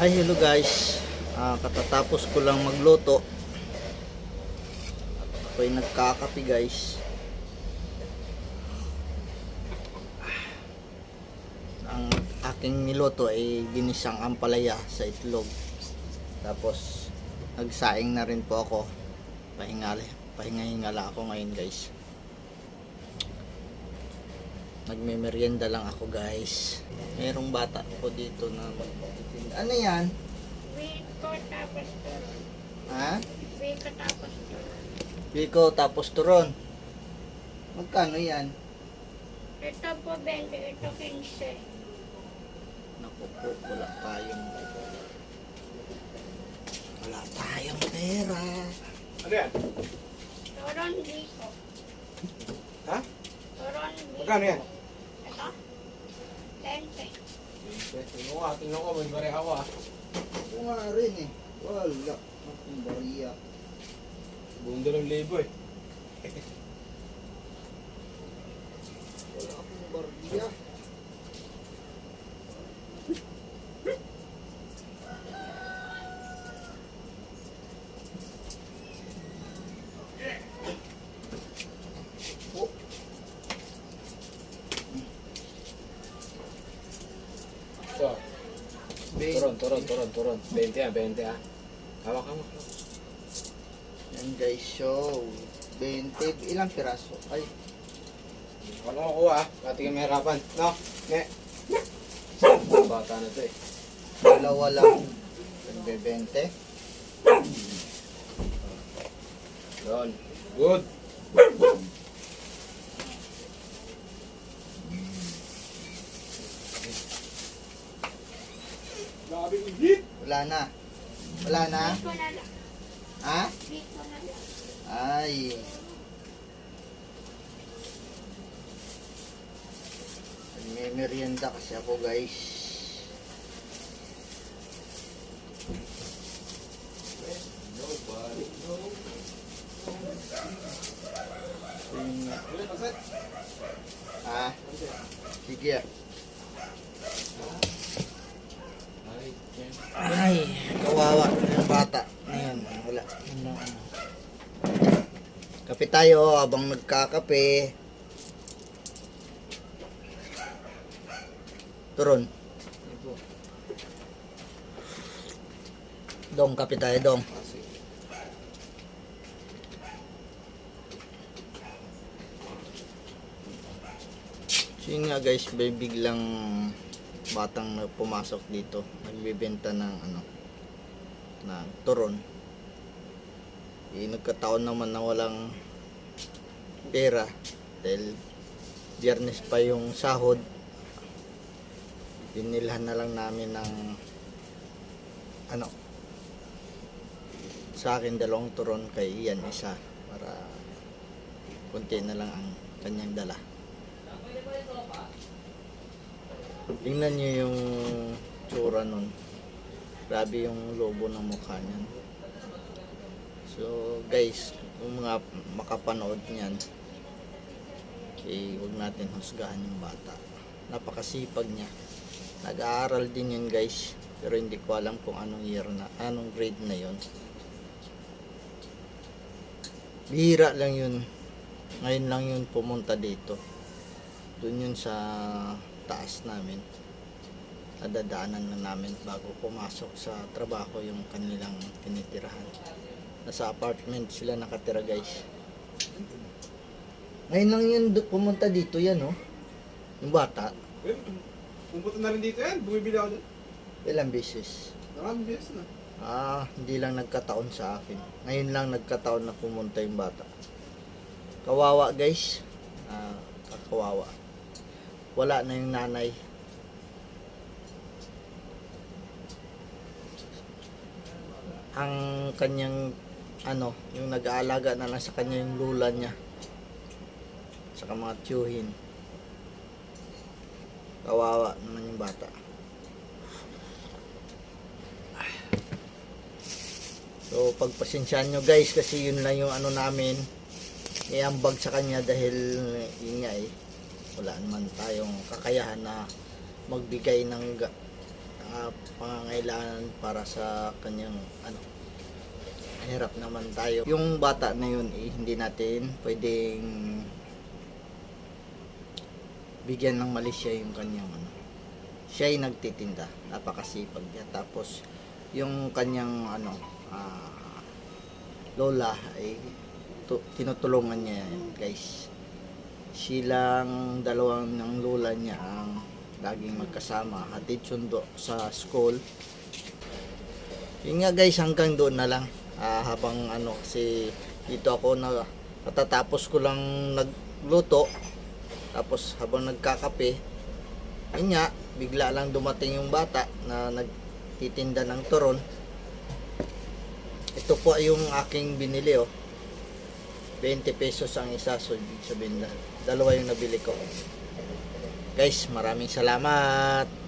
Hi, hello guys. Ah, katatapos ko lang magluto. Ako'y nagkakape guys. Ang aking niluto ay ginisang ampalaya sa itlog. Tapos nagsaing na rin po ako. Pahingali, pahinga-hingala ako ngayon guys. Nagme-merienda lang ako guys. Merong bata po dito na magtitinda. Ano yan? Wait ko tapos turon. Ha? Wait ko tapos turon. Biko tapos turon. Magkano yan? Ito po 20, ito 15. Naku po, wala tayong wala tayong pera. Ano yan? Turon dito. Ha? Magkano yan? Ito? 20. Tingnan ko ah, tingnan ko, may bari ako ah. Ako nga rin eh. Wala. Akong bariya. Buong dalawang libo eh. Wala akong bariya. Turon, turon, turon, turon. 20 ah, 20 ah. Hawak, hawak. Yan guys, show. 20. Ilang piraso? Ay, Ano ko ah, pati ka mahirapan. No? Ne? Bata na to eh. dalawa lang. Nagbe-20. Doon. Good. Wala na. Wala na? Ha? Ay. May merienda kasi ako guys. Ah, sige. Ay, kawawa yung bata. Ngayon, wala. Kape tayo habang nagkakape. Turon. Dong, kape tayo, dong. So yun nga guys, may biglang batang pumasok dito. Nagbibenta ng ano, na turon. Eh, nagkataon naman na walang pera dahil biyernes pa yung sahod. Binilhan na lang namin ng ano sa akin dalawang turon kay Ian isa para konti na lang ang kanyang dala. Tingnan nyo yung tsura nun grabe yung lobo ng mukha niyan. So guys kung mga makapanood niyan eh huwag natin husgahan yung bata. Napakasipag niya. Nag-aaral din yun guys. Pero hindi ko alam kung anong year na anong grade na yun. Bihira lang yun. Ngayon lang yun pumunta dito. Dun yun sa taas namin nadadaanan na namin bago pumasok sa trabaho yung kanilang tinitirahan nasa apartment sila nakatira guys ngayon lang yun pumunta dito yan oh yung bata Eh, Pumunta na rin dito yan. Bumibili ako dyan. ilang beses Maraming beses na. Ah, hindi lang nagkataon sa akin. Ngayon lang nagkataon na pumunta yung bata. Kawawa guys. Ah, kawawa. Wala na yung nanay. Ang kanyang ano, yung nag-aalaga na lang sa kanya yung lula niya. Saka mga tiyuhin. Kawawa naman yung bata. So pagpasensyahan nyo guys kasi yun lang yung ano namin iambag sa kanya dahil yun nga eh wala naman tayong kakayahan na magbigay ng ah, pangangailangan para sa kanyang ano hirap naman tayo. Yung bata na yun eh, hindi natin pwedeng bigyan ng mali siya yung kanyang ano. Siya ay nagtitinda, napakasipag niya. Tapos yung kanyang ano ah, lola ay tu- tinutulungan niya yan, guys. Silang dalawang ng lola niya ang laging magkasama, hatid sundo sa school. Yun nga guys, hanggang doon na lang. Ah, habang ano, kasi dito ako na katatapos ko lang nagluto. Tapos habang nagkakape, yun nga, bigla lang dumating yung bata na nagtitinda ng turon. Ito po yung aking binili oh. 20 pesos ang isa, so ibig sabihin dalawa yung nabili ko. Guys, maraming salamat.